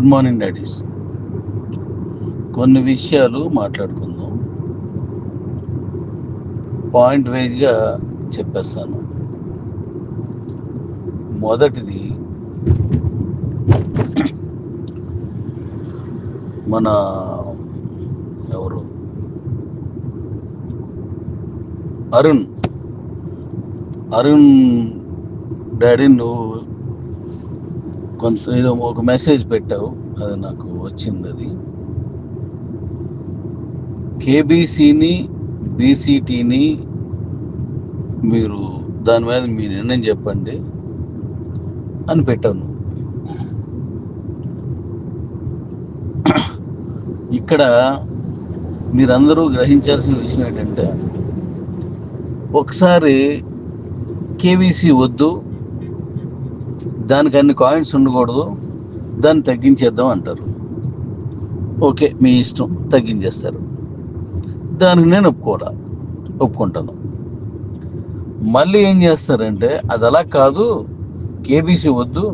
Good morning daddy's కొన్ని విషయాలు మాట్లాడుకుందాం. పాయింట్ వైజ్గా చెప్పేస్తాను. మొదటిది మన ఎవరు? అరుణ్. అరుణ్ డాడీ నువ్వు కొంత ఏదో ఒక మెసేజ్ పెట్టావు. అది నాకు వచ్చింది అది. కేబీసీని బీసీటీని మీరు దాని మీద మీ నిర్ణయం చెప్పండి అని పెట్టాను ఇక్కడ మీరందరూ గ్రహించాల్సిన విషయం ఏంటంటే ఒకసారి కేవీసీ వద్దు దానికి అన్ని కాయిన్స్ ఉండకూడదు. దాన్ని తగ్గించేద్దాం అంటారు. ఓకే మీ ఇష్టం తగ్గించేస్తారు. దానికి నేను ఒప్పుకోరా ఒప్పుకుంటాను. మళ్ళీ ఏం చేస్తారంటే అది అలా కాదు కేబీసీ వద్దు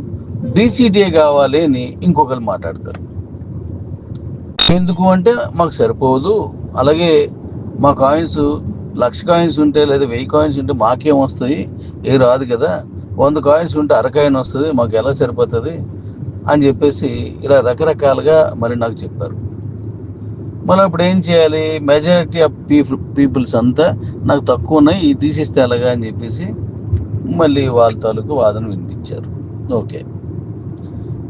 బీసీటీఏ కావాలి అని ఇంకొకరు మాట్లాడతారు. ఎందుకు అంటే మాకు సరిపోదు. అలాగే మా కాయిన్స్ లక్ష కాయిన్స్ ఉంటే లేదా వెయ్యి కాయిన్స్ ఉంటే మాకేం వస్తాయి? ఏ రాదు కదా. వంద కాయిన్స్ ఉంటే అరకాయిన్ వస్తుంది మాకు ఎలా సరిపోతుంది అని చెప్పేసి ఇలా రకరకాలుగా మరి నాకు చెప్పారు. మళ్ళీ అప్పుడు ఏం చేయాలి? మెజారిటీ ఆఫ్ పీపుల్ పీపుల్స్ అంతా నాకు తక్కువ ఉన్నాయి ఇది తీసిస్తే ఎలాగా అని చెప్పేసి మళ్ళీ వాళ్ళ తాలూకు వాదన వినిపించారు. ఓకే.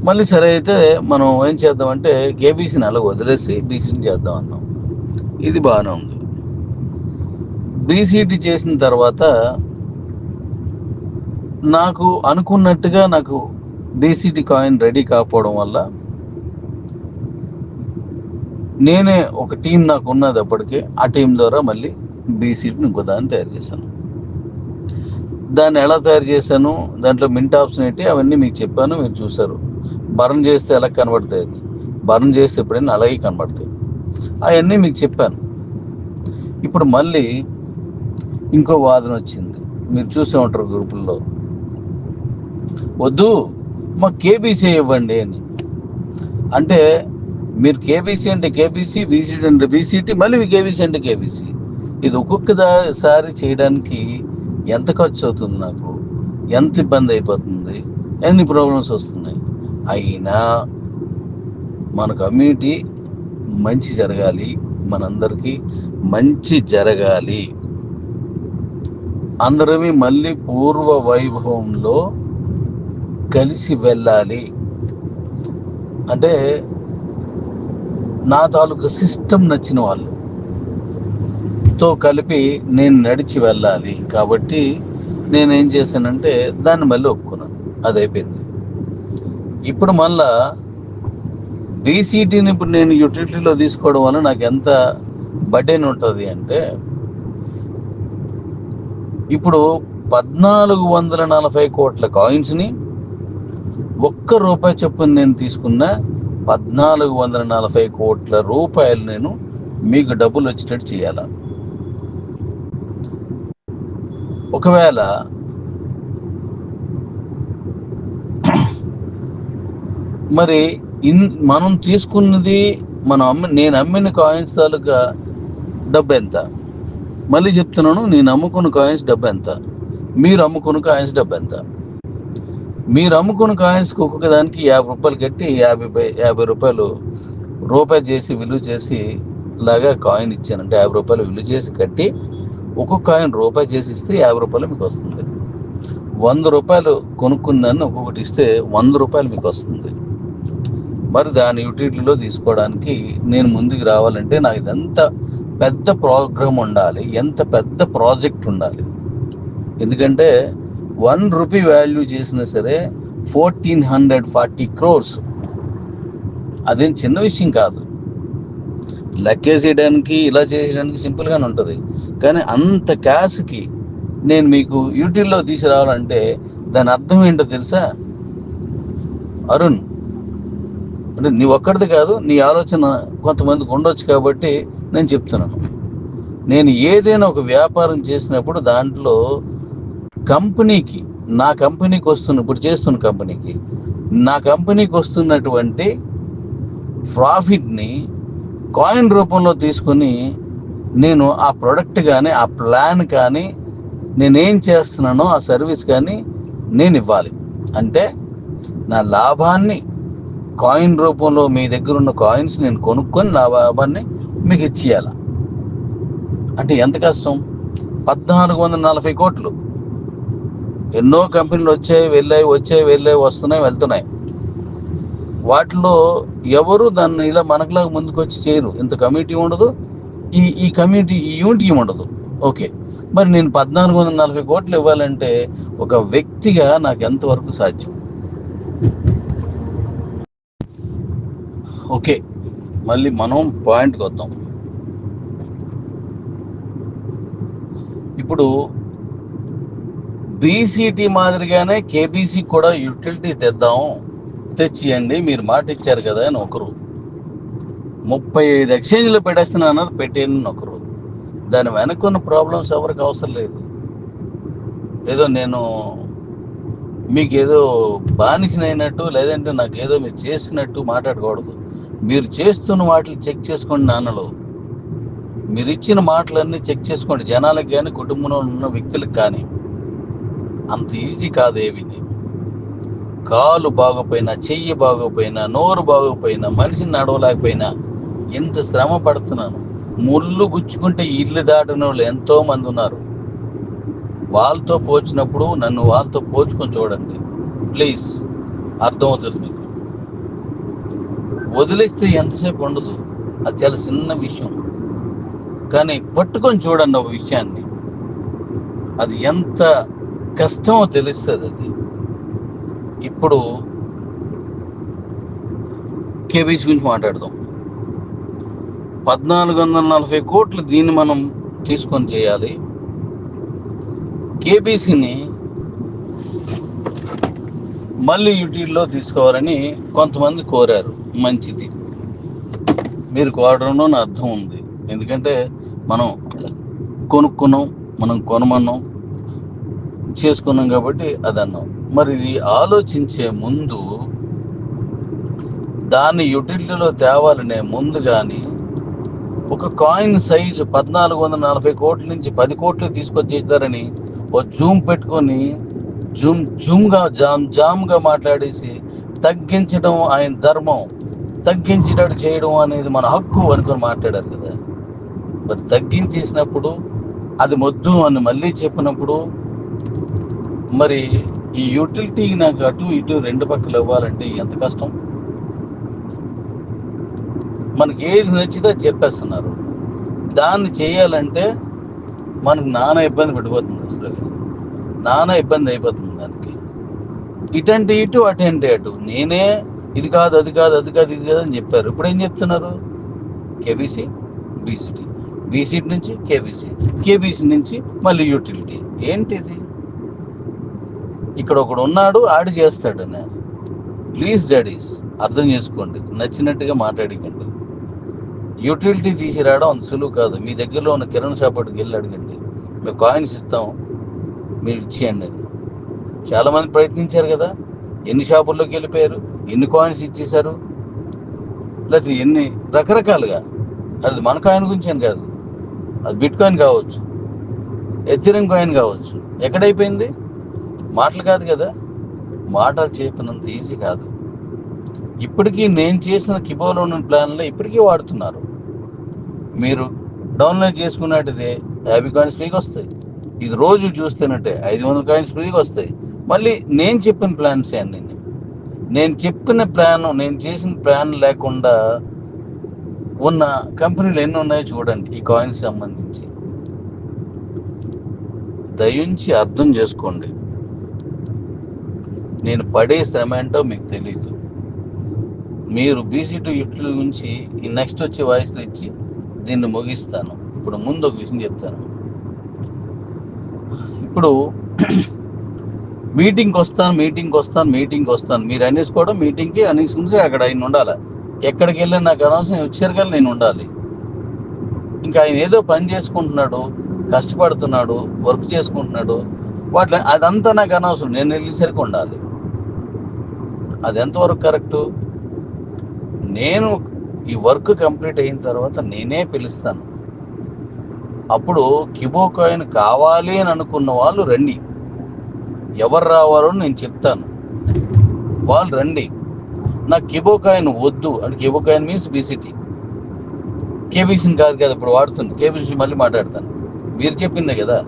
మళ్ళీ సరే అయితే మనం ఏం చేద్దామంటే కేబీసీని అలా వదిలేసి బీసీని చేద్దాం అన్నాం. ఇది బాగానే ఉంది. బీసీటీ చేసిన తర్వాత నాకు అనుకున్నట్టుగా నాకు బీసీటీ కాయిన్ రెడీ కాకపోవడం వల్ల నేనే ఒక టీం నాకు ఉన్నది అప్పటికే ఆ టీం ద్వారా మళ్ళీ బీసీటీని ఇంకో దాన్ని తయారు చేశాను. దాన్ని ఎలా తయారు చేశాను దాంట్లో మింట్ ఆప్షన్ ఏంటి అవన్నీ మీకు చెప్పాను మీరు చూసారు బర్న్ చేస్తే ఎలా కనబడతాయి? బర్న్ చేస్తే ఎప్పుడైనా అలాగే కనబడతాయి. అవన్నీ మీకు చెప్పాను. ఇప్పుడు మళ్ళీ ఇంకో వాదన వచ్చింది. మీరు చూసే ఉంటారు గ్రూపుల్లో. వద్దు మాకు కేబీసీ ఇవ్వండి అని. అంటే మీరు కేబీసీ అంటే కేబీసీ బీసీటీ అంటే బీసీటీ మళ్ళీ కేబీసీ అంటే కేబీసీ ఇది ఒక్కొక్కసారి చేయడానికి ఎంత ఖర్చు అవుతుంది నాకు? ఎంత ఇబ్బంది అయిపోతుంది? ఎన్ని ప్రాబ్లమ్స్ వస్తున్నాయి? అయినా మన కమ్యూనిటీ మంచి జరగాలి మనందరికీ మంచి జరగాలి. అందరమీ మళ్ళీ పూర్వ వైభవంలో కలిసి వెళ్ళాలి. అంటే నా తాలూకు సిస్టమ్ నచ్చిన వాళ్ళు తో కలిపి నేను నడిచి వెళ్ళాలి. కాబట్టి నేను ఏం చేశానంటే దాన్ని మళ్ళీ ఒప్పుకున్నాను. అది అయిపోయింది. ఇప్పుడు మళ్ళా బీసీటీని ఇప్పుడు నేను యూటిలిటీలో తీసుకోవడం వల్ల నాకు ఎంత బడ్డెన్ ఉంటుంది అంటే ఇప్పుడు పద్నాలుగు వందల నలభై కోట్ల కాయిన్స్ని ఒక్క రూపాయి చొప్పున నేను తీసుకున్న పద్నాలుగు వందల నలభై కోట్ల రూపాయలు నేను మీకు డబ్బులు వచ్చేటట్టు చేయాల? ఒకవేళ మరి ఇన్ మనం తీసుకున్నది మనం అమ్మి నేను అమ్మిన కాయిన్స్ తాలూకా డబ్బు ఎంత? మళ్ళీ చెప్తున్నాను నేను అమ్ముకున్న కాయిన్స్ డబ్బు ఎంత? మీరు అమ్ముకున్న కాయిన్స్ డబ్బు ఎంత? మీరు అమ్ముకున్న కాయిన్స్కి ఒక్కొక్క దానికి యాభై రూపాయలు కట్టి యాభై యాభై రూపాయలు రూపాయి చేసి విలువ చేసి లాగా కాయిన్ ఇచ్చాను. అంటే యాభై రూపాయలు విలువ చేసి కట్టి ఒక్కొక్క కాయిన్ రూపాయి చేసి ఇస్తే యాభై రూపాయలు మీకు వస్తుంది. వంద రూపాయలు కొనుక్కున్నాను ఒక్కొక్కటి ఇస్తే వంద రూపాయలు మీకు వస్తుంది. మరి దాని యూటిలిటీలో తీసుకోవడానికి నేను ముందుకు రావాలంటే నాకు ఇదంతా పెద్ద ప్రోగ్రామ్ ఉండాలి. ఎంత పెద్ద ప్రాజెక్ట్ ఉండాలి. ఎందుకంటే వన్ రూపీ వాల్యూ చేసినా సరే ఫోర్టీన్ హండ్రెడ్ ఫార్టీ క్రోర్స్. అదేం చిన్న విషయం కాదు. లెక్కేసేయడానికి ఇలా చేసేయడానికి సింపుల్గానే ఉంటుంది. కానీ అంత క్యాష్కి నేను మీకు యూట్యూబ్లో తీసుకురావాలంటే దాని అర్థం ఏంటో తెలుసా? అరుణ్ అంటే నీ ఒక్కడిది కాదు నీ ఆలోచన కొంతమందికి ఉండొచ్చు కాబట్టి నేను చెప్తున్నాను. నేను ఏదైనా ఒక వ్యాపారం చేసినప్పుడు దాంట్లో కంపెనీకి నా కంపెనీకి వస్తున్న ఇప్పుడు చేస్తున్న కంపెనీకి నా కంపెనీకి వస్తున్నటువంటి ప్రాఫిట్ని కాయిన్ రూపంలో తీసుకొని నేను ఆ ప్రొడక్ట్ కానీ ఆ ప్లాన్ కానీ నేనేం చేస్తున్నానో ఆ సర్వీస్ కానీ నేను ఇవ్వాలి. అంటే నా లాభాన్ని కాయిన్ రూపంలో మీ దగ్గర ఉన్న కాయిన్స్ నేను కొనుక్కొని నా లాభాన్ని మీకు ఇచ్చేయాల? అంటే ఎంత కష్టం? పద్నాలుగు వందల నలభై కోట్లు. ఎన్నో కంపెనీలు వచ్చాయి వెళ్ళాయి వచ్చాయి వెళ్ళాయి వస్తున్నాయి వెళ్తున్నాయి. వాటిలో ఎవరు దాన్ని ఇలా మనకులాగా ముందుకు వచ్చి చేయరు. ఇంత కమిటీ ఉండదు. ఈ ఈ కమిటీ ఈ యూనిటీ ఉండదు. ఓకే. మరి నేను పద్నాలుగు వందల నలభై కోట్లు ఇవ్వాలంటే ఒక వ్యక్తిగా నాకు ఎంతవరకు సాధ్యం? ఓకే. మళ్ళీ మనం పాయింట్కి వద్దాం. ఇప్పుడు బీసీటీ మాదిరిగానే కేబీసీ కూడా యూటిలిటీ తెద్దాం. తెచ్చియండి మీరు మాట ఇచ్చారు కదా అని ఒకరు ముప్పై ఐదు ఎక్స్చేంజ్లు పెట్టేస్తున్నాను అన్నది పెట్టేయని ఒకరు దాని వెనక్కున్న ప్రాబ్లమ్స్ ఎవరికి అవసరం లేదు. ఏదో నేను మీకు ఏదో బానిసనైనట్టు లేదంటే నాకు ఏదో మీరు చేసినట్టు మాట్లాడకూడదు. మీరు చేస్తున్న వాటిని చెక్ చేసుకోండి నాన్నలు. మీరు ఇచ్చిన మాటలన్నీ చెక్ చేసుకోండి. జనాలకు కానీ కుటుంబంలో ఉన్న వ్యక్తులకు కానీ. అంత ఈజీ కాదు ఏవిని కాలు బాగోపోయినా చెయ్యి బాగోపోయినా నోరు బాగోపోయినా మనిషిని నడవలేకపోయినా ఎంత శ్రమ పడుతున్నాను. ముళ్ళు గుచ్చుకుంటే ఇల్లు దాటిన వాళ్ళు ఎంతో మంది ఉన్నారు. వాళ్ళతో పోచినప్పుడు నన్ను వాళ్ళతో పోచుకొని చూడండి. ప్లీజ్ అర్థమవుతుంది మీకు. వదిలేస్తే ఎంతసేపు ఉండదు. అది చాలా చిన్న విషయం. కానీ పట్టుకొని చూడండి ఒక విషయాన్ని. అది ఎంత కష్టం తెలుస్తుంది అది. ఇప్పుడు కేబీసీ గురించి మాట్లాడదాం. పద్నాలుగు వందల నలభై కోట్లు దీన్ని మనం తీసుకొని చేయాలి. కేబీసీని మళ్ళీ యూటీల్లో తీసుకోవాలని కొంతమంది కోరారు. మంచిది. మీరు కోరడంలో నా అర్థం ఉంది. ఎందుకంటే మనం కొనుక్కున్నాం మనం కొనమన్నాం చేసుకున్నాం కాబట్టి అది అన్నాం. మరి ఇది ఆలోచించే ముందు దాన్ని యుటిలిటీలో తేవాలనే ముందు కానీ ఒక కాయిన్ సైజు పద్నాలుగు వందల నలభై కోట్ల నుంచి పది కోట్లు తీసుకొచ్చేస్తారని ఓ జూమ్ పెట్టుకొని జూమ్ జూమ్గా జామ్ జామ్గా మాట్లాడేసి తగ్గించడం ఆయన ధర్మం. తగ్గించేటట్టు చేయడం అనేది మన హక్కు అనుకొని మాట్లాడారు కదా. మరి తగ్గించేసినప్పుడు అది మొద్దు అని మళ్ళీ చెప్పినప్పుడు మరి ఈ యూటిలిటీ నాకు అటు ఇటు రెండు పక్కలు ఇవ్వాలంటే ఎంత కష్టం? మనకి ఏది నచ్చితే చెప్పేస్తున్నారు. దాన్ని చేయాలంటే మనకు నానా ఇబ్బంది పడిపోతుంది అసలు. నానా ఇబ్బంది అయిపోతుంది దానికి. ఇటంటే ఇటు అటంటే అటు. నేనే ఇది కాదు అది కాదు అది కాదు ఇది కాదు అని చెప్పారు. ఇప్పుడు ఏం చెప్తున్నారు? కేబీసీ బీసీటీ బీసీటీ నుంచి కేబీసీ కేబీసీ నుంచి మళ్ళీ యూటిలిటీ ఏంటిది? ఇక్కడ ఒకడు ఉన్నాడు ఆడి చేస్తాడు నేను ప్లీజ్ డాడీస్ అర్థం చేసుకోండి నచ్చినట్టుగా మాట్లాడకండి. యూటిలిటీ తీసిరావడం అంత సులువు కాదు. మీ దగ్గరలో ఉన్న కిరణ్ షాప్కి వెళ్ళి అడగండి. మేము కాయిన్స్ ఇస్తాం మీరు ఇచ్చేయండి అని. చాలామంది ప్రయత్నించారు కదా ఎన్ని షాపుల్లోకి వెళ్ళిపోయారు ఎన్ని కాయిన్స్ ఇచ్చేశారు లేకపోతే ఎన్ని రకరకాలుగా. అది మన కాయిన్ గురించి అని కాదు. అది బిట్ కాయిన్ కావచ్చు ఎథిరం కాయిన్ కావచ్చు. ఎక్కడైపోయింది? మాటలు కాదు కదా. మాటలు చెప్పినంత ఈజీ కాదు. ఇప్పటికీ నేను చేసిన కిబోలో ఉన్న ప్లాన్లో ఇప్పటికీ వాడుతున్నారు. మీరు డౌన్లోడ్ చేసుకున్నట్టుదే యాభై కాయిన్స్ ఫ్రీగా వస్తాయి. ఇది రోజు చూస్తున్నట్టే ఐదు వందల కాయిన్స్ ఫ్రీగా వస్తాయి. మళ్ళీ నేను చెప్పిన ప్లాన్స్ అన్ని? నేను చెప్పిన ప్లాన్ నేను చేసిన ప్లాన్ లేకుండా ఉన్న కంపెనీలు ఎన్ని ఉన్నాయో చూడండి ఈ కాయిన్స్ సంబంధించి. దయించి అర్థం చేసుకోండి. నేను పడే శ్రమ ఏంటో మీకు తెలియదు మీరు బీసీ టు యుట్ల నుంచి ఈ నెక్స్ట్ వచ్చే వాయిస్లు ఇచ్చి దీన్ని ముగిస్తాను. ఇప్పుడు ముందు ఒక విషయం చెప్తాను. ఇప్పుడు మీటింగ్కి వస్తాను మీటింగ్కి వస్తాను మీటింగ్కి వస్తాను. మీరు అనేసుకోవడం మీటింగ్కి అనేసుకుంటే అక్కడ ఆయన ఉండాలి. ఎక్కడికి వెళ్ళిన నాకు అనవసరం వచ్చారు కానీ నేను ఉండాలి. ఇంకా ఆయన ఏదో పని చేసుకుంటున్నాడు కష్టపడుతున్నాడు వర్క్ చేసుకుంటున్నాడు వాటి అదంతా నాకు అనవసరం. నేను వెళ్ళేసరికి ఉండాలి. అది ఎంతవరకు కరెక్టు? నేను ఈ వర్క్ కంప్లీట్ అయిన తర్వాత నేనే పిలుస్తాను. అప్పుడు కిబో కాయిన్ కావాలి అని అనుకున్న వాళ్ళు రండి. ఎవరు రావాలో నేను చెప్తాను. వాళ్ళు రండి. నాకు కిబో కాయిన్ వద్దు అంటే కిబో కాయిన్ మీన్స్ బీసీటీ కేబీసీని కాదు కదా ఇప్పుడు వాడుతుంది. కేబీసీ మళ్ళీ మాట్లాడతాను. మీరు చెప్పిందే కదా.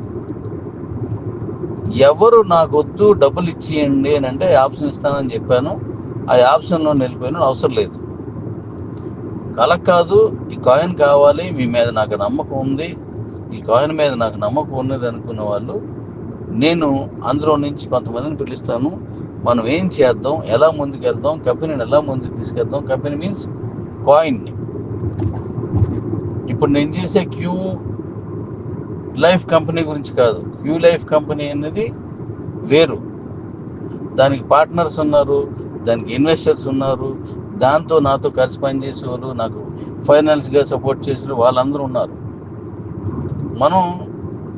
ఎవరు నాకు వద్దు డబ్బులు ఇచ్చేయండి అని అంటే ఆప్షన్ ఇస్తానని చెప్పాను. ఆ ఆప్షన్లో నిలిపోయిన అవసరం లేదు. కల కాదు ఈ కాయిన్ కావాలి మీ మీద నాకు నమ్మకం ఉంది. ఈ కాయిన్ మీద నాకు నమ్మకం ఉన్నది అనుకున్న వాళ్ళు నేను అందులో నుంచి కొంతమందిని పిలుస్తాను. మనం ఏం చేద్దాం ఎలా ముందుకు వెళ్దాం కంపెనీని ఎలా ముందుకు తీసుకెళ్దాం కంపెనీ మీన్స్ కాయిన్ని. ఇప్పుడు నేను చేసే క్యూ లైఫ్ కంపెనీ గురించి కాదు. యూ లైఫ్ కంపెనీ అనేది వేరు. దానికి పార్ట్నర్స్ ఉన్నారు దానికి ఇన్వెస్టర్స్ ఉన్నారు దాంతో నాతో కలిసి పనిచేసే వాళ్ళు నాకు ఫైనాన్స్గా సపోర్ట్ చేసే వాళ్ళందరూ ఉన్నారు. మనం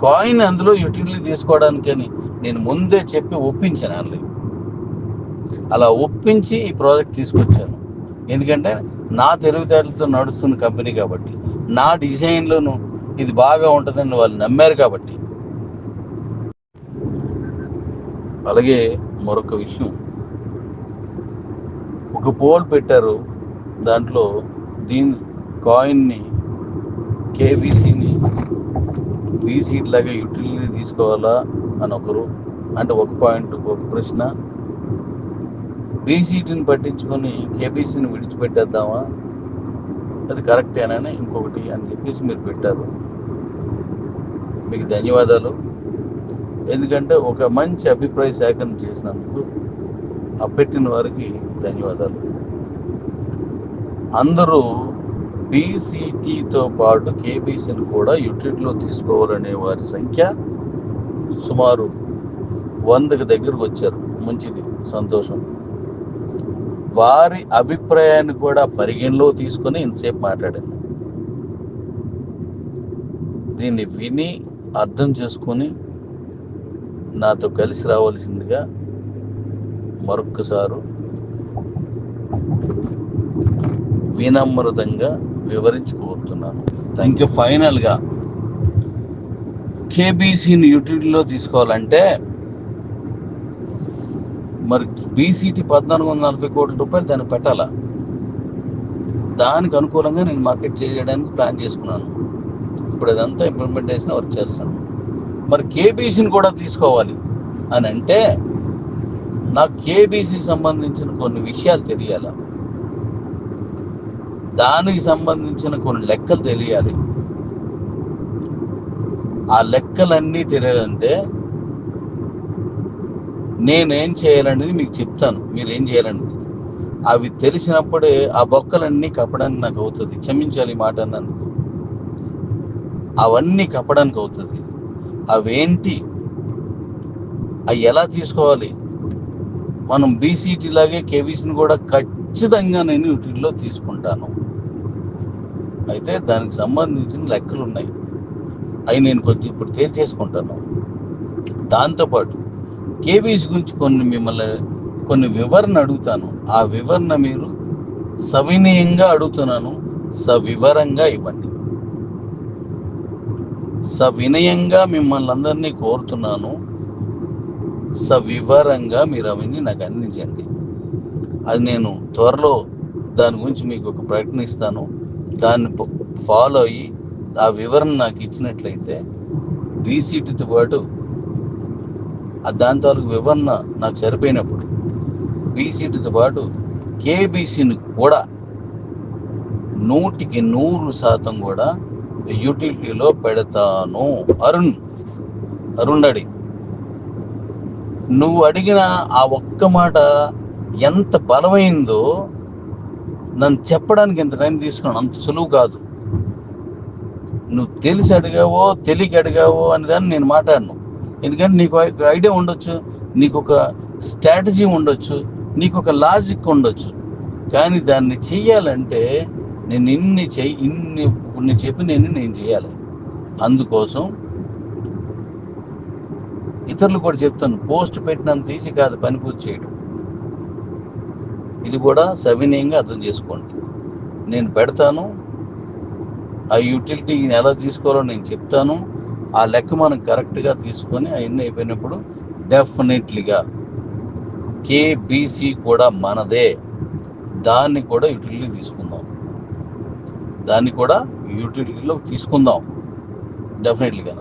కాయిన్ అందులో యూటిలిటీ తీసుకోవడానికని నేను ముందే చెప్పి ఒప్పించాను అందులో అలా ఒప్పించి ఈ ప్రాజెక్ట్ తీసుకొచ్చాను. ఎందుకంటే నా తెలివితేటలతో నడుస్తున్న కంపెనీ కాబట్టి నా డిజైన్లోను ఇది బాగా ఉంటుందని వాళ్ళు నమ్మారు కాబట్టి. అలాగే మరొక విషయం. ఒక పోల్ పెట్టారు. దాంట్లో దీని కాయిన్ని కేబీసీని రీసీట్ లాగా యూటిలిటీ తీసుకోవాలా అని ఒకరు అంటే ఒక పాయింట్ ఒక ప్రశ్న. బీసీటీని పట్టించుకొని కేబీసీని విడిచిపెట్టేద్దామా? అది కరెక్టేనని ఇంకొకటి అని చెప్పేసి మీరు పెట్టారు. మీకు ధన్యవాదాలు. ఎందుకంటే ఒక మంచి అభిప్రాయ సేకరణ చేసినందుకు ఆ పెట్టిన వారికి ధన్యవాదాలు. అందరూ బీసీటీతో పాటు కేబీసీని కూడా యూటిలిటీలో తీసుకోవాలనే వారి సంఖ్య సుమారు వందకి దగ్గరకు వచ్చారు. మంచిది. సంతోషం. వారి అభిప్రాయాన్ని కూడా పరిగణలో తీసుకొని ఇంతసేపు మాట్లాడాను దీన్ని విని అర్థం చేసుకొని నాతో కలిసి రావాల్సిందిగా మరొక్కసారు వినమ్రతంగా వివరించి కోరుతున్నాను థ్యాంక్ యూ ఫైనల్గా కేబీసీని యూటిలిటీలో తీసుకోవాలంటే మరి బీసీటీ పద్నాలుగు వందల నలభై కోట్ల రూపాయలు దాన్ని పెట్టాలా? దానికి అనుకూలంగా నేను మార్కెట్ చేయడానికి ప్లాన్ చేసుకున్నాను. ఇప్పుడు అదంతా ఇంప్లిమెంటేషన్ వర్క్ చేస్తాను. మరి కేబీసీని కూడా తీసుకోవాలి అని అంటే నాకు కేబీసీ సంబంధించిన కొన్ని విషయాలు తెలియాలి. దానికి సంబంధించిన కొన్ని లెక్కలు తెలియాలి. ఆ లెక్కలన్నీ తెలియాలంటే నేనేం చేయాలనేది మీకు చెప్తాను. మీరు ఏం చేయాలనేది. అవి తెలిసినప్పుడే ఆ బొక్కలన్నీ కప్పడానికి నాకు అవుతుంది. క్షమించాలి మాట అన్నందుకు. అవన్నీ కప్పడానికి అవుతుంది. అవేంటి? అవి ఎలా తీసుకోవాలి? మనం బీసీటీ లాగే కేబీసీని కూడా ఖచ్చితంగా నేను వీటిల్లో తీసుకుంటాను. అయితే దానికి సంబంధించిన లెక్కలు ఉన్నాయి అవి నేను కొంచెం ఇప్పుడు తేల్చేసుకుంటాను. దాంతోపాటు కేబీసీ గురించి కొన్ని మిమ్మల్ని కొన్ని వివరణ అడుగుతాను. ఆ వివరణ మీరు సవినయంగా అడుగుతున్నాను. సవివరంగా ఇవ్వండి. సవినయంగా మిమ్మల్ని అందరినీ కోరుతున్నాను. సవివరంగా మీరు అవన్నీ నాకు అందించండి. అది నేను త్వరలో దాని గురించి మీకు ఒక ప్రకటన ఇస్తాను. దాన్ని ఫాలో అయ్యి ఆ వివరణ నాకు ఇచ్చినట్లయితే బీసీటీతో పాటు దాని తాలూకు వివరణ నాకు సరిపోయినప్పుడు బీసీటీతో పాటు కేబీసీని కూడా నూటికి నూరు శాతం కూడా యూటిలిటీలో పెడతాను. అరుణ్ అరుణ్ అడి నువ్వు అడిగిన ఆ ఒక్క మాట ఎంత బలమైందో నన్ను చెప్పడానికి ఎంత టైం తీసుకున్నాను అంత సులువు కాదు. నువ్వు తెలిసి అడిగావో తెలియక అడిగావో అని దాన్ని నేను మాట్లాడను. ఎందుకంటే నీకు ఐడియా ఉండొచ్చు నీకు ఒక స్ట్రాటజీ ఉండొచ్చు నీకు ఒక లాజిక్ ఉండొచ్చు. కానీ దాన్ని చెయ్యాలంటే నేను ఇన్ని చెయ్యి ఇన్ని ఇన్ని చెప్పి నేను నేను చేయాలి అందుకోసం ఇతరులు కూడా చెప్తాను పోస్ట్ పెట్టినంత తీసి కాదు పని పూర్తి చేయడం ఇది కూడా సవినయంగా అర్థం చేసుకోండి. నేను పెడతాను ఆ యూటిలిటీని ఎలా తీసుకోవాలో నేను చెప్తాను ఆ లెక్క మనం కరెక్ట్గా తీసుకొని అవన్నీ అయిపోయినప్పుడు డెఫినెట్లీగా కేబీసీ కూడా మనదే. దాన్ని కూడా యూటిలిటీ తీసుకుందాం. దాన్ని కూడా యూటిలిటీలో తీసుకుందాం. డెఫినెట్లీగా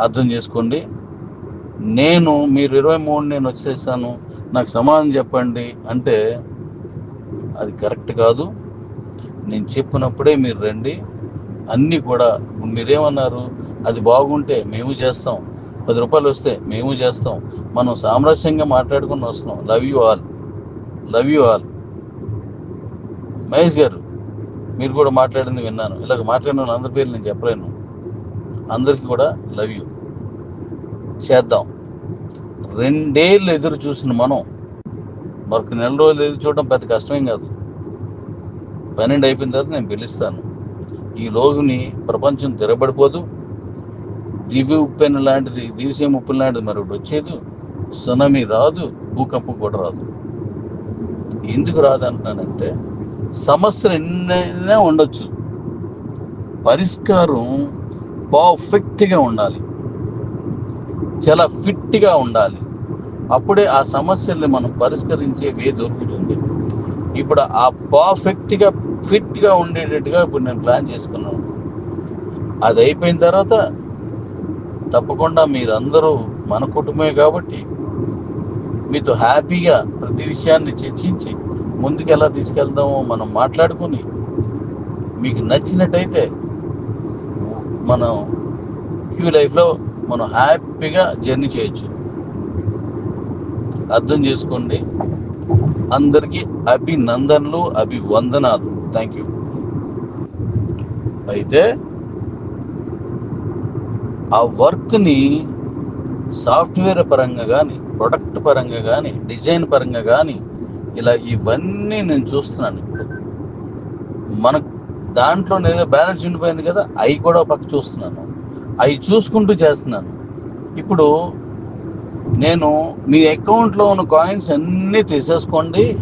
అర్థం చేసుకోండి. నేను మీరు ఇరవై మూడు నేను వచ్చేసాను. నాకు సమాధానం చెప్పండి అంటే అది కరెక్ట్ కాదు. నేను చెప్పినప్పుడే మీరు రండి. అన్నీ కూడా. మీరేమన్నారు? అది బాగుంటే మేము చేస్తాం. పది రూపాయలు వస్తే మేము చేస్తాం. మనం సామరస్యంగా మాట్లాడుకుని వస్తున్నాం. Love you all love you all Mahesh గారు మీరు కూడా మాట్లాడింది విన్నాను. ఇలాగ మాట్లాడిన అందరి పేర్లు నేను చెప్పలేను. అందరికీ కూడా లవ్ యూ చేద్దాం. రెండేళ్ళు ఎదురు చూసిన మనం మరొక నెల రోజులు ఎదురు చూడడం పెద్ద కష్టమేం కాదు. పన్నెండు అయిపోయిన తర్వాత నేను పిలుస్తాను. ఈ లోగుని ప్రపంచం తిరగబడిపోదు దివ్య ఉప్పెన లాంటిది దివ్యసేమ ఉప్పెన లాంటిది మరొకటి వచ్చేది. సునామీ రాదు భూకంపం కూడా రాదు. ఎందుకు రాదు అంటున్నానంటే సమస్యలు ఎన్నైనా ఉండొచ్చు. పరిష్కారం పర్ఫెక్ట్గా ఉండాలి. చాలా ఫిట్గా ఉండాలి. అప్పుడే ఆ సమస్యల్ని మనం పరిష్కరించే వే దొరుకుతుంది. ఇప్పుడు ఆ పర్ఫెక్ట్గా ఫిట్గా ఉండేటట్టుగా ఇప్పుడు నేను ప్లాన్ చేసుకున్నాను. అది అయిపోయిన తర్వాత తప్పకుండా మీరందరూ మన కుటుంబమే కాబట్టి మీతో హ్యాపీగా ప్రతి విషయాన్ని చర్చించి ముందుకు ఎలా తీసుకెళ్దామో మనం మాట్లాడుకుని మీకు నచ్చినట్టయితే మనం క్యూ లైఫ్లో మనం హ్యాపీగా జర్నీ చేయొచ్చు. అర్థం చేసుకోండి. అందరికీ అభినందనలు అభివందనాలు. థ్యాంక్ యూ అయితే ఆ వర్క్ని సాఫ్ట్వేర్ పరంగా కానీ ప్రొడక్ట్ పరంగా కానీ డిజైన్ పరంగా కానీ ఇలా ఇవన్నీ నేను చూస్తున్నాను. మన దాంట్లో ఏదో బ్యాలెన్స్ ఉండిపోయింది కదా అవి కూడా పక్క చూస్తున్నాను. అవి చూసుకుంటూ చేస్తున్నాను. ఇప్పుడు నేను మీ అకౌంట్లో ఉన్న కాయిన్స్ అన్నీ తీసేసుకోండి.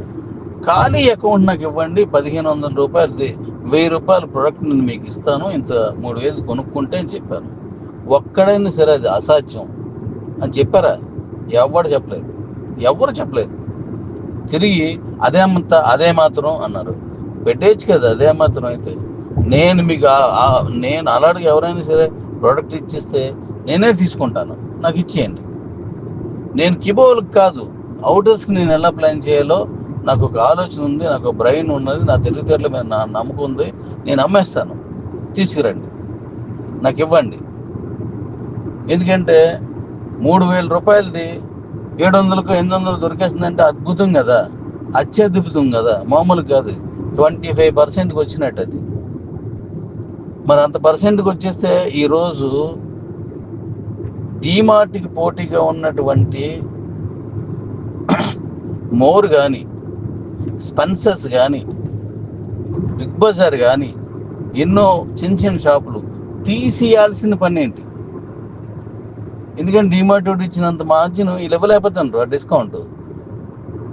ఖాళీ అకౌంట్ నాకు ఇవ్వండి పదిహేను వందల రూపాయలది. వెయ్యి రూపాయల ప్రోడక్ట్ నేను మీకు ఇస్తాను ఇంత మూడు వేలు కొనుక్కుంటే అని చెప్పాను. ఒక్కడైనా సరే అది అసాధ్యం. అని చెప్పారా? ఎవరు చెప్పలేదు. ఎవరు చెప్పలేదు? తిరిగి అదే అంత అదే మాత్రం అన్నారు. పెట్టేయచ్చు కదా అదే మాత్రం అయితే. నేను మీకు నేను అలాగే ఎవరైనా సరే ప్రోడక్ట్ ఇచ్చిస్తే నేనే తీసుకుంటాను. నాకు ఇచ్చేయండి. నేను కిబోల్కి కాదు అవుటర్స్కి నేను ఎలా ప్లాన్ చేయాలో నాకు ఒక ఆలోచన ఉంది నాకు ఒక బ్రెయిన్ ఉన్నది నా తెలివితేటల మీద నా నమ్మకం ఉంది నేను అమ్మేస్తాను. తీసుకురండి. నాకు ఇవ్వండి. ఎందుకంటే మూడు వేల రూపాయలది ఏడు వందలకు ఎనిమిది వందలు దొరికేస్తుందంటే అద్భుతం కదా. అత్యద్భుతం కదా. మామూలు కాదు. ట్వంటీ ఫైవ్ పర్సెంట్కి వచ్చినట్టు అది మరి అంత పర్సెంట్కి వచ్చేస్తే ఈరోజు డీమార్ట్కి పోటీగా ఉన్నటువంటి మోర్ కానీ స్పెన్సర్స్ కానీ బిగ్ బజార్ కానీ ఎన్నో చిన్న చిన్న షాపులు తీసేయాల్సిన పని ఏంటి? ఎందుకంటే డిమార్ట్ ఇచ్చినంత మార్జిన్ వీళ్ళు ఇవ్వలేకపోతున్నారు ఆ డిస్కౌంట్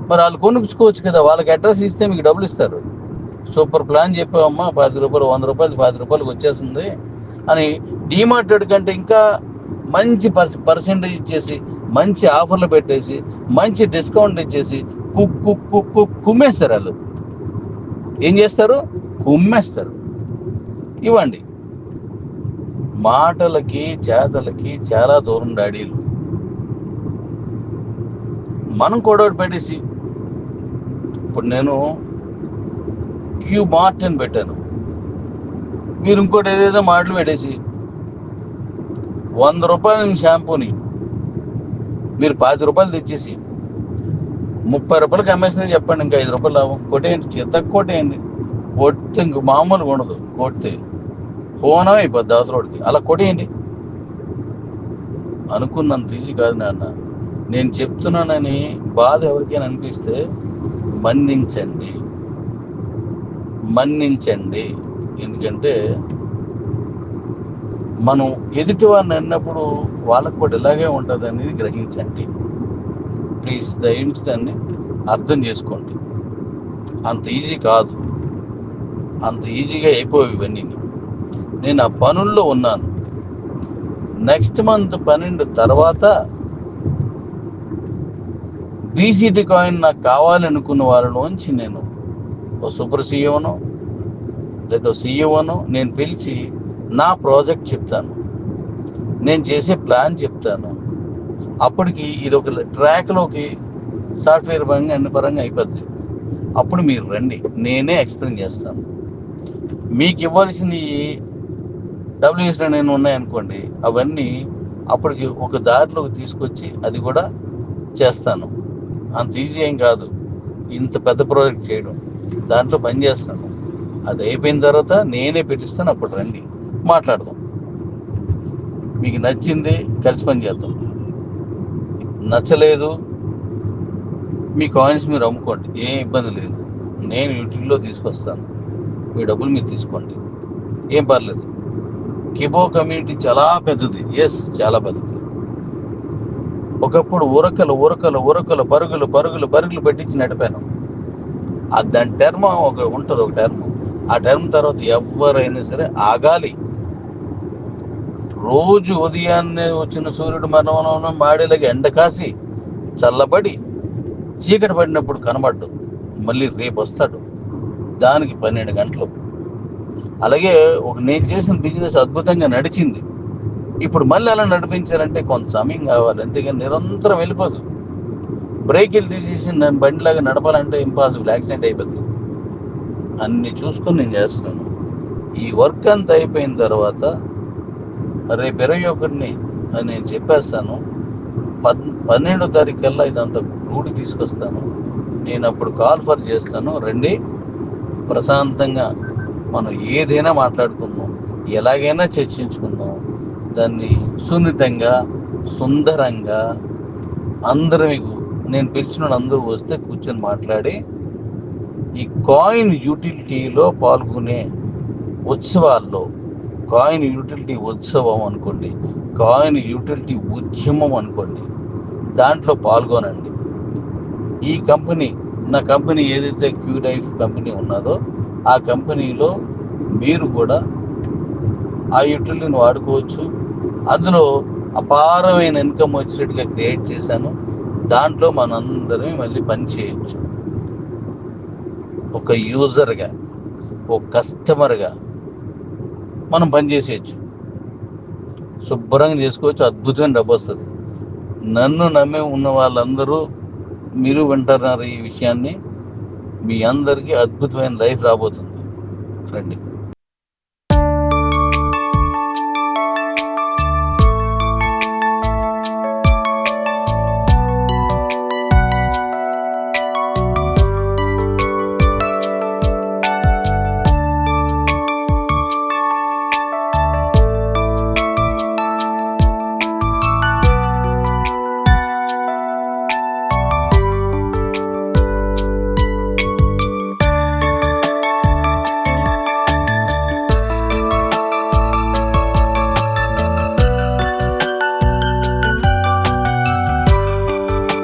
మరి వాళ్ళు కొనుక్కోవచ్చు కదా వాళ్ళకి అడ్రస్ ఇస్తే మీకు డబ్బులు ఇస్తారు. సూపర్ ప్లాన్ చెప్పావమ్మా పది రూపాయలు వంద రూపాయలు పది రూపాయలకి వచ్చేస్తుంది అని డిమార్ట్ కంటే ఇంకా మంచి పర్సెంటేజ్ ఇచ్చేసి మంచి ఆఫర్లు పెట్టేసి మంచి డిస్కౌంట్ ఇచ్చేసి కుక్కు కుక్కు కుమ్మేస్తారు వాళ్ళు. ఏం చేస్తారు? కుమ్మేస్తారు. ఇవ్వండి. మాటలకి చేతలకి చాలా దూరం డాడీలు మనం కూడా ఒకటి పెట్టేసి ఇప్పుడు నేను క్యూ మార్ట్ అని పెట్టాను. మీరు ఇంకోటి ఏదేదో మాటలు పెట్టేసి వంద రూపాయల షాంపూని. మీరు పాతి రూపాయలు తెచ్చేసి ముప్పై రూపాయలకి అమ్మేసిందని చెప్పండి ఇంకా ఐదు రూపాయలు లాభం. కొట్టేయండి చిత్తకు కొట్టేయండి. కొడితే ఇంక మామూలుగా ఉండదు. కొడితే హోనం అయిపోద్ది అవతలోడికి అలా కొట్టేయండి. అనుకున్నంత ఈజీ కాదు నాన్న. నేను చెప్తున్నానని బాధ ఎవరికైనా అనిపిస్తే మన్నించండి. మన్నించండి. ఎందుకంటే మనం ఎదుటి వారిని అన్నప్పుడు వాళ్ళకు కూడా ఇలాగే ఉంటుంది అనేది గ్రహించండి. ప్లీజ్ దయించి దాన్ని అర్థం చేసుకోండి. అంత ఈజీ కాదు. అంత ఈజీగా అయిపోయి ఇవన్నీ. నేను ఆ పనుల్లో ఉన్నాను. నెక్స్ట్ మంత్ పన్నెండు తర్వాత బీసీటీ కాయిన్ నాకు కావాలనుకున్న వాళ్ళలోంచి నేను ఓ సూపర్ సీఈఓను లేదా సీఈఓను నేను పిలిచి నా ప్రాజెక్ట్ చెప్తాను. నేను చేసే ప్లాన్ చెప్తాను. అప్పటికి ఇది ఒక ట్రాక్లోకి సాఫ్ట్వేర్ పరంగా అన్ని పరంగా అయిపోద్ది. అప్పుడు మీరు రండి. నేనే ఎక్స్ప్లెయిన్ చేస్తాను. మీకు ఇవ్వాల్సినవి డబ్ల్యూఎస్ నేను ఉన్నాయనుకోండి అవన్నీ అప్పటికి ఒక దారిలోకి తీసుకొచ్చి అది కూడా చేస్తాను. అంత ఈజీ ఏం కాదు. ఇంత పెద్ద ప్రాజెక్ట్ చేయడం. దాంట్లో పని చేస్తాను. అది అయిపోయిన తర్వాత నేనే పెట్టిస్తాను. అప్పుడు రండి. మాట్లాడదాం. మీకు నచ్చింది కలిసి పని చేద్దాం. నచ్చలేదు మీ కాయిన్స్ మీరు అమ్ముకోండి ఏం ఇబ్బంది లేదు. నేను యూట్యూబ్లో తీసుకొస్తాను మీ డబ్బులు మీరు తీసుకోండి. ఏం పర్లేదు. కిబో కమ్యూనిటీ చాలా పెద్దది. ఎస్ చాలా పెద్దది. ఒకప్పుడు ఉరకలు ఉరకలు ఉరకలు పరుగులు పరుగులు పరుగులు పెట్టించి నడిపాను. దాని టర్మ్ ఒక ఉంటుంది ఒక టర్మ్. ఆ టర్మ్ తర్వాత ఎవరైనా సరే ఆగాలి. రోజు ఉదయాన్నే వచ్చిన సూర్యుడు మనవనం మాడేలాగా ఎండ కాసి చల్లబడి చీకటి పడినప్పుడు కనబడ్డు. మళ్ళీ రేపు వస్తాడు. దానికి పన్నెండు గంటలు. అలాగే ఒక నేను చేసిన బిజినెస్ అద్భుతంగా నడిచింది. ఇప్పుడు మళ్ళీ అలా నడిపించాలంటే కొంత సమయం కావాలి. అంతేగాని నిరంతరం వెళ్ళిపోదు. బ్రేకులు తీసేసి నేను బండిలాగా నడపాలంటే ఇంపాసిబుల్ యాక్సిడెంట్ అయిపోతుంది అన్ని చూసుకొని నేను చేస్తున్నాను. ఈ వర్క్ అంతా అయిపోయిన తర్వాత రేపు ఇరవై ఒకటిని అని నేను చెప్పేస్తాను. పద్ పన్నెండో తారీఖు కల్లా ఇదంతా కూడి తీసుకొస్తాను. నేను అప్పుడు కాల్ ఫర్ చేస్తాను. రండి. ప్రశాంతంగా మనం ఏదైనా మాట్లాడుకుందాం. ఎలాగైనా చర్చించుకుందాం. దాన్ని సున్నితంగా సుందరంగా అందరూ మీకు నేను పిలిచిన అందరూ వస్తే కూర్చొని మాట్లాడి ఈ కాయిన్ యూటిలిటీలో పాల్గొనే ఉత్సవాల్లో కాయిన్ యూటిలిటీ ఉత్సవం అనుకోండి కాయిన్ యూటిలిటీ ఉద్యమం అనుకోండి దాంట్లో పాల్గొనండి. ఈ కంపెనీ నా కంపెనీ ఏదైతే క్యూ లైఫ్ కంపెనీ ఉన్నదో ఆ కంపెనీలో మీరు కూడా ఆ యూటిలిటీని వాడుకోవచ్చు. అందులో అపారమైన ఇన్కమ్ వచ్చేటట్టుగా క్రియేట్ చేశాను. దాంట్లో మనందరం మళ్ళీ పని చేయొచ్చు. ఒక యూజర్గా ఒక కస్టమర్గా మనం పని చేసేయచ్చు. శుభ్రంగా చేసుకోవచ్చు అద్భుతమైన డబ్బు వస్తుంది. నన్ను నమ్మి ఉన్న వాళ్ళందరూ మీరు వింటున్నారు ఈ విషయాన్ని. మీ అందరికీ అద్భుతమైన లైఫ్ రాబోతుంది. రండి.